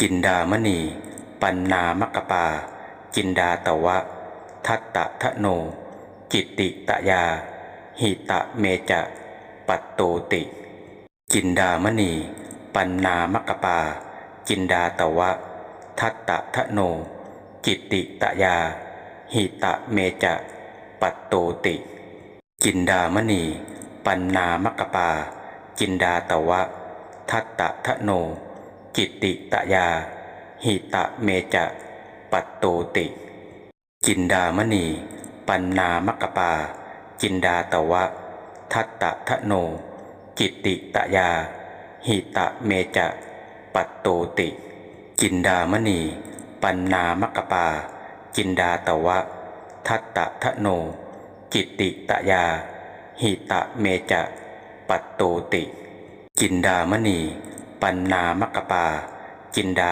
จินดามณี ปันนามกปาจินดาตวะ ทัตตะทะโน จิตติตะยา หิตะเมจะ ปัตโตติจินดามณี ปันนามกปาจินดาตวะ ทัตตะทะโน จิตติตะยา หิตะเมจะ ปัตโตติจินดามณี ปันนามกปาจินดาตวะ ทัตตะทะโน จิตติตะยา หิตะเมจะปัตโตติ จินดามณี ปันนามกปา จินดาตวะ ทัตตะทะโน จิตติตะยา หิตะเมจะปัตโตติ จินดามณี ปันนามกปา จินดาตวะ ทัตตะทะโน จิตติตะยา หิตะเมจะปัตโตติ จินดามณี ปันนามกปา จินดา